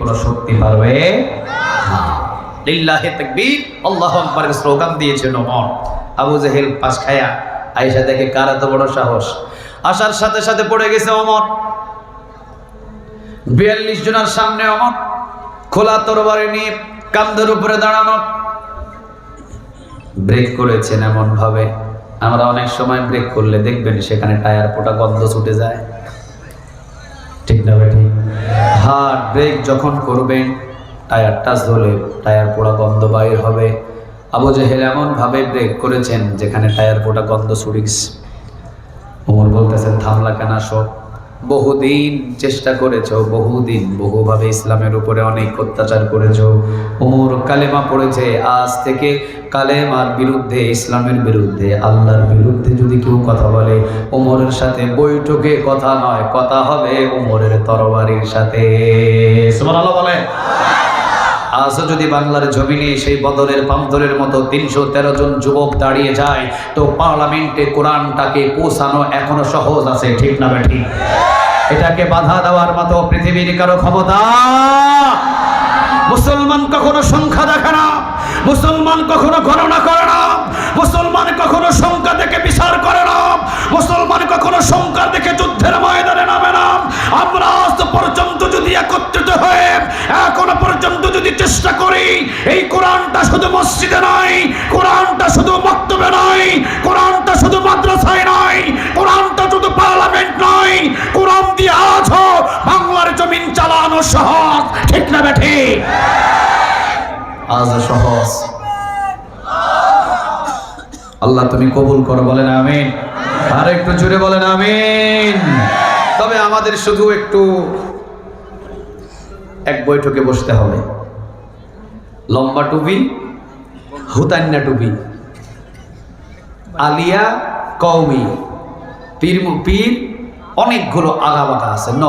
কোনো আবু পাশ খায়া আয়েশা দেখে, কার এত বড় সাহস? সাথে সাথে পড়ে গেছে বিয়াল্লিশ জনের সামনে অমর খোলা তরবারি নিয়ে কান্ধের উপরে দাঁড়ানো। ব্রেক করেছেন এমন ভাবে আমরা অনেক সময় ব্রেক করলে দেখবেন সেখানে টায়ার পোটা গন্ধ ছুটে যায়। ঠিক না বেঠি হার্ড ব্রেক যখন করবেন, টায়ার টাচ ধরলে টায়ার পোড়া গন্ধ বাইর হবে। আবু জেহেল এমনভাবে ব্রেক করেছেন যেখানে টায়ার পোড়া গন্ধ ছুটিস ওমর বলতেছেন, থামলা কেন আসো? বহুদিন চেষ্টা করেছ, বহুদিন, বহুভাবে ইসলামের উপরে অনেক অত্যাচার করেছ। ওমর কালেমা পড়েছে, আজ থেকে কালেমার বিরুদ্ধে, ইসলামের বিরুদ্ধে, আল্লাহর বিরুদ্ধে যদি কেউ কথা বলে ওমরের সাথে বৈঠকে কথা নয়, কথা হবে ওমরের তরবারির সাথে। বলে আজও যদি বাংলার জমিনে সেই বদরের পান্তরের মতো তিনশো তেরো জন যুবক দাঁড়িয়ে যায়, তো পার্লামেন্টে কোরআনটাকে পৌঁছানো এখনও সহজ আছে, ঠিক না ঠিক এটাকে বাধা দেওয়ার মতো পৃথিবীর কারও ক্ষমতা। মুসলমান কখনো সংখ্যা দেখে না, মুসলমান কখনো গণনা করে না, মুসলমান কখনো সংখ্যা দেখে বিচার করে না, মুসলমান কখনো সংখ্যা দেখে যুদ্ধের ময়দানে নামে না। আমরা আজ পর্যন্ত যদি একত্রিত হয়ে, এখনও পর্যন্ত যদি চেষ্টা করি, এই কোরআনটা শুধু মসজিদে নয়, কোরআনটা শুধু বক্তব্যে নয় চালানো সহজ, ঠিক না বেঠি আজ সহজ। আল্লাহ তুমি কবুল করো, বলেন আমিন। আর একটু জুড়ে বলেন আমিন। তবে আমাদের শুধু একটু এক বৈঠকে বসতে হবে। লম্বা টুপি হুতান্না টুপি। আলিয়া কৌমি পীর পীর অনেকগুলো আগাবাগা আছে, ন।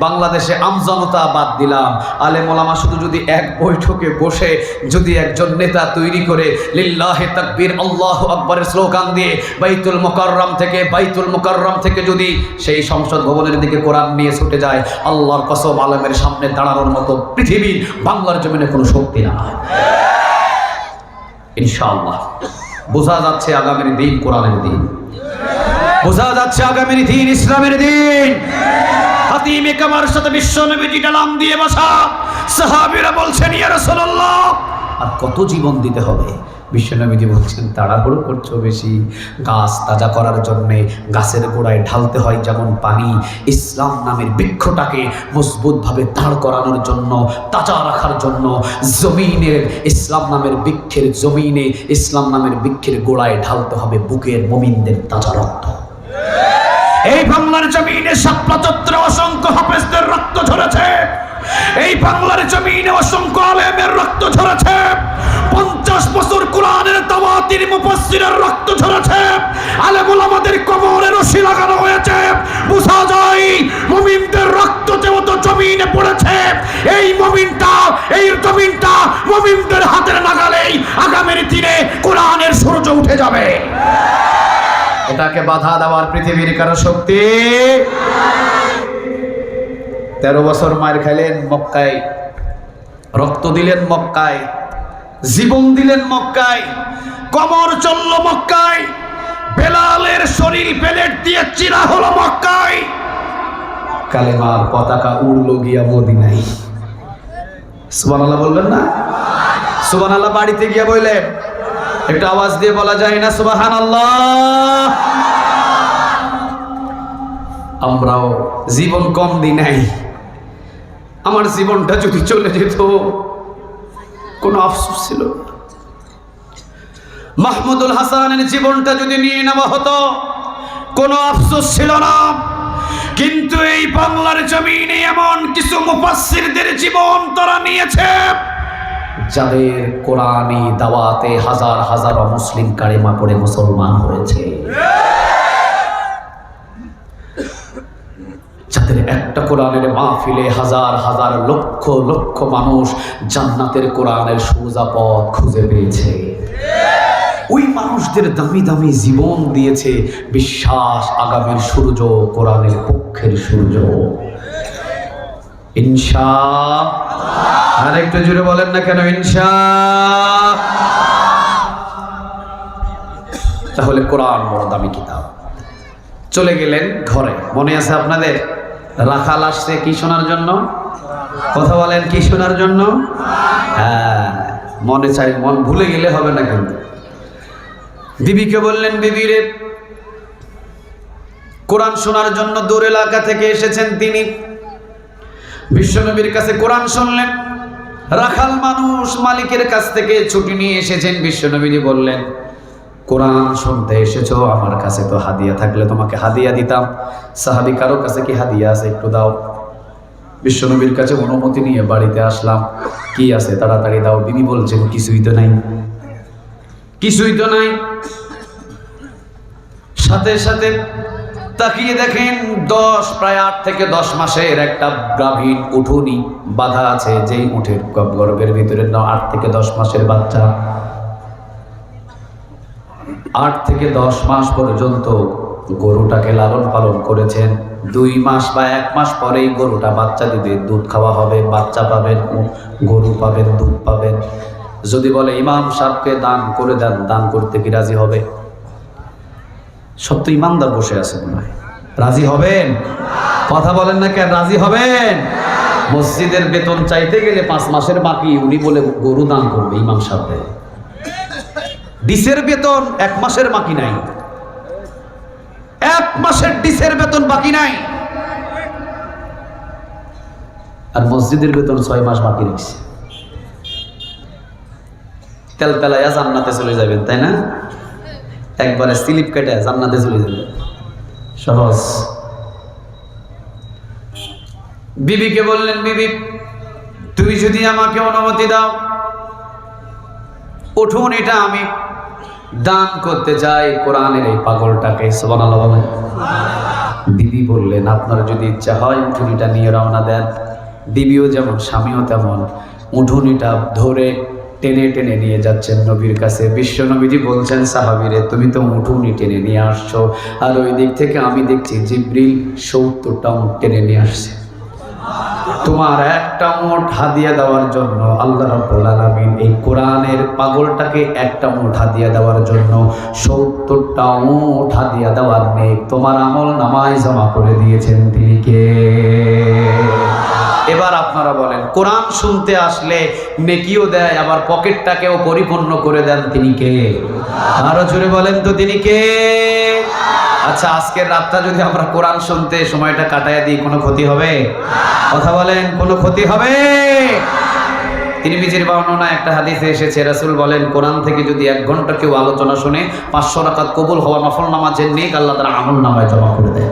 বাংলাদেশে আমজনতা বাদ দিলাম। আলে মোলামা শুধু যদি এক বৈঠকে বসে যদি একজন নেতা তৈরি করে, লিল্লাহে তাকবীর, আল্লাহ আকবরের স্লোগান দিয়ে বাইতুল মোকাররম থেকে, বাইতুল মোকাররম থেকে যদি সেই সংসদ ভবনের দিকে কোরআন নিয়ে ছুটে যায়, আল্লাহর কসম আলমের সামনে দাঁড়ানোর মতো পৃথিবীর বাংলার জমিনে কোনো শক্তি না ইনশাআল্লাহ। বোঝা যাচ্ছে আগামীর দিন কোরআনের দিন। বোঝা যাচ্ছে আগামীর দিন ইসলামের দিন। হাতিমে কামার সাথে বিশ্ব নবীজি ডালাম দিয়ে বসা। সাহাবীরা বলছেন, ইয়া রাসূলুল্লাহ। আর কত জীবন দিতে হবে? বিশ্বনবীজি বলছেন, তাড়াহুড়ো করছ বেশি। গাছ তাজা করার জন্যে গাছের গোড়ায় ঢালতে হয় যেমন পানি। ইসলাম নামের বৃক্ষটাকে মজবুতভাবে দাঁড় করানোর জন্য, তাজা রাখার জন্য, জমিনের, ইসলাম নামের বৃক্ষের জমিনে, ইসলাম নামের বৃক্ষের গোড়ায় ঢালতে হবে বুকের মমিনদের তাজা রক্ত। এই বাংলার জমিনে শাপলা চত্রে অসংখ্য হাফেজদের রক্ত ঝরেছে। এই বাংলার জমিনে অসংখ্য আলেমের রক্ত ঝরেছে। পঞ্চাশ বছর কোরআনের তাওয়াতির মুফাসসিরের রক্ত ঝরেছে। আলেমুল আমাদের কোমরে রশি লাগানো হয়েছে। বোঝা যায় মুমিনদের রক্ত যেহেতু জমিনে পড়েছে, এই মুমিনটা, এই জমিনটা মুমিনদের হাতের নাগালেই আগামীর দিনে কোরআনের সূর্য উঠে যাবে। এটাকে বাধা দেওয়ার পৃথিবীর কারও শক্তি তেরো বছর মায়ের খাইলেন মক্কায়, রক্ত দিলেন মক্কায়, জীবন দিলেন মক্কায় কমর চলল মক্কায়, বেলালের শরীর প্লেট দিয়ে চিরা হলো মক্কায়। কালেমার পতাকা উড়লো গিয়া মদিনায়। সুবান আল্লাহ বলবেন না? সুবান আল্লাহ বাড়িতে গিয়া বললেন একটু আওয়াজ দিয়ে বলা যায় না সুবাহান আমরাও জীবন কম দিই নাই। আমার জীবনটা যদি চলে যেত, কোনো আফসোস ছিল মাহমুদুল হাসানের জীবনটা যদি নিয়ে নেওয়া হতো, কোনো আফসোস ছিল না। কিন্তু এই বাংলার জমিনে এমন কিছু মুফাসসিরদের জীবন তারা নিয়েছে। যাদের কোরআনি, দাওয়াতে হাজার হাজার মুসলিম কারিমা পড়ে মুসলমান হয়েছে। যাদের একটা কোরআনের মাহফিলে হাজার হাজার লক্ষ লক্ষ মানুষ জান্নাতের কোরআনের সোজা পথ খুঁজে পেয়েছে। ওই মানুষদের দামি দামি জীবন দিয়েছে বিশ্বাস আগামীর সূর্য, কোরআনের পক্ষের সূর্য। ইনশা আর একটু জুড়ে বলেন না কেন, ইনশা তাহলে কোরআন বড় দামি কিতাব। চলে গেলেন ঘরে। মনে আছে আপনাদের? রাখাল আসছে কি শোনার জন্য? কথা বলেন, কি শোনার জন্য? হ্যাঁ মনে চাই, মন ভুলে গেলে হবে না কিন্তু। বিবিকে বললেন রে, কোরআন শোনার জন্য দূর এলাকা থেকে এসেছেন তিনি। বিশ্বনবীর কাছে কোরআন শুনলেন, রাখাল মানুষ মালিকের কাছ থেকে ছুটি নিয়ে এসেছেন, বিশ্বনবীজি বললেন, কোরআন শুনতে এসেছ? আমার কাছে তো হাদিয়া থাকলে তোমাকে হাদিয়া দিতাম। সাহাবি কারও কাছে কি হাদিয়া আছে একটু দাও। বিশ্বনবীর কাছে অনুমতি নিয়ে বাড়িতে আসলাম। কি আছে? তাড়াতাড়ি দাও। তিনি বলছেন, কিছুই তো নাই। কিছুই তো নাই। সাথে সাথে তাকিয়ে দেখেন দশ, প্রায় আট থেকে দশ মাসের একটা গাভীর উঠুনি বাধা আছে যেই উঠের গর্ভের ভিতরে। আট থেকে দশ মাসের বাচ্চা। আট থেকে দশ মাস পর্যন্ত গরুটাকে লালন পালন করেছেন। দুই মাস বা এক মাস পরেই গরুটা বাচ্চা দিবে, দুধ খাওয়া হবে, বাচ্চা পাবেন, গরু পাবেন, দুধ পাবেন। যদি বলে, ইমাম সাহেবকে দান করে দেন, দান করতে কি রাজি হবে? তো ইমানদার বসে আছে রাজি হবেন? কথা বলেন না কেন? রাজি হবেন? মসজিদের বেতন চাইতে গেলে পাঁচ মাসের বাকি উনি বলে গরু দান করবে ইমাম সাহেব ডিসের বেতন এক মাসের বাকি নাই। এক মাসের ডিসের বেতন বাকি নাই। আর মসজিদের বেতন ছয় মাস বাকি রেখেছে তেল তেলাইয়া জান্নাতে চলে যাবেন, তাই না? একবারে স্লিপ কেটে জান্নাতে চলে যাবেন সহজ। বিবিকে বললেন, বিবি, তুমি যদি আমাকে অনুমতি দাও, উঠুন, এটা আমি দান করতে চাই কোরআনের এই পাগলটাকে। বলেন। দিদি বললেন, আপনার যদি ইচ্ছা হয় উঠুনিটা নিয়ে রওনা দেন। দিদিও যেমন, স্বামীও তেমন। উঠুনিটা ধরে টেনে টেনে নিয়ে যাচ্ছেন নবীর কাছে। বিশ্ব নবীজি বলছেন, সাহাবিরে, তুমি তো উঠুনি টেনে নিয়ে আসছো। আর ওই দিক থেকে আমি দেখছি জিব্রিল সত্তরটা উঠ টেনে নিয়ে আসছে। তোমার একটা মোট হাদিয়া দেওয়ার জন্য আল্লাহ রাব্বুল এই কোরআনের পাগলটাকে একটা মোট হাদিয়া দেওয়ার জন্য সত্তরটা মোট হাদিয়া দেওয়ার নেই তোমার আমল নামায় জমা করে দিয়েছেন তিনি কে? এবার আপনারা বলেন, কোরআন শুনতে আসলে নেকিও দেয়, আবার পকেটটাকেও পরিপূর্ণ করে দেন তিনি কে? আরও জোরে বলেন তো তিনি কে? আচ্ছা আজকের রাতটা যদি আমরা কোরআন শুনতে সময়টা কাটায় দিই, কোনো ক্ষতি হবে? কথা বলেন, কোনো ক্ষতি হবে? তিনি নিজের বর্ণনা একটা হাদিসে এসেছে, রাসূল বলেন, কোরআন থেকে যদি এক ঘণ্টা কেউ আলোচনা শুনে পাঁচশো রাকাত কবুল হওয়া নফল নামাজের নেক আল্লাহ তারা আমল নামায় জমা করে দেয়।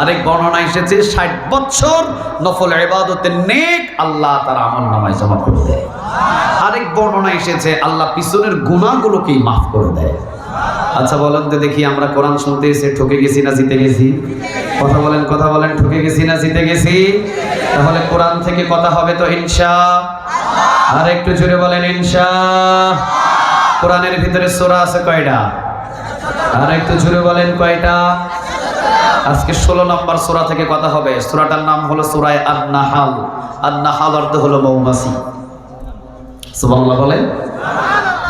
আরেক বর্ণনা এসেছে, ষাট বছর নফল ইবাদতের নেক আল্লাহ তার আমল নামায় জমা করে দেয়। আরেক বর্ণনা এসেছে, আল্লাহ পিছনের গুণাগুলোকেই মাফ করে দেয়। আচ্ছা বলেন তো দেখি, আমরা কোরআন শুনতে এসে ঠকে গেছি না জিতে গেছি? কথা বলেন কথা বলেন, ঠকে গেছি না জিতে গেছি? তাহলে কোরআন থেকে কথা হবে তো ইনশা। আর একটু জোরে বলেন, ইনশা। কোরআনের ভিতরে সোরা আছে কয়টা? আর একটু জোরে বলেন, কয়টা? আজকে ষোলো নম্বর সোরা থেকে কথা হবে। সোরাটার নাম হলো সোরায় আন্নাহাল। আন্নাহাল অর্থ হলো মৌমাছি। সুবহানাল্লাহ বলেন।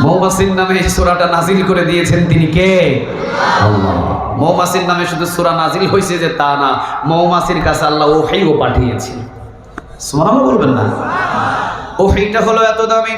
মৌমাসির নামে এই সূরাটা নাজিল করে দিয়েছেন তিনি কে? মৌমাসির নামে শুধু সূরা নাজিল হয়েছে যে তা না, মৌমাছির কাছে আল্লাহ ওহাইও পাঠিয়েছে সুবহানাল্লাহ বলবেন না? ওহাইটা হলো এত দামি।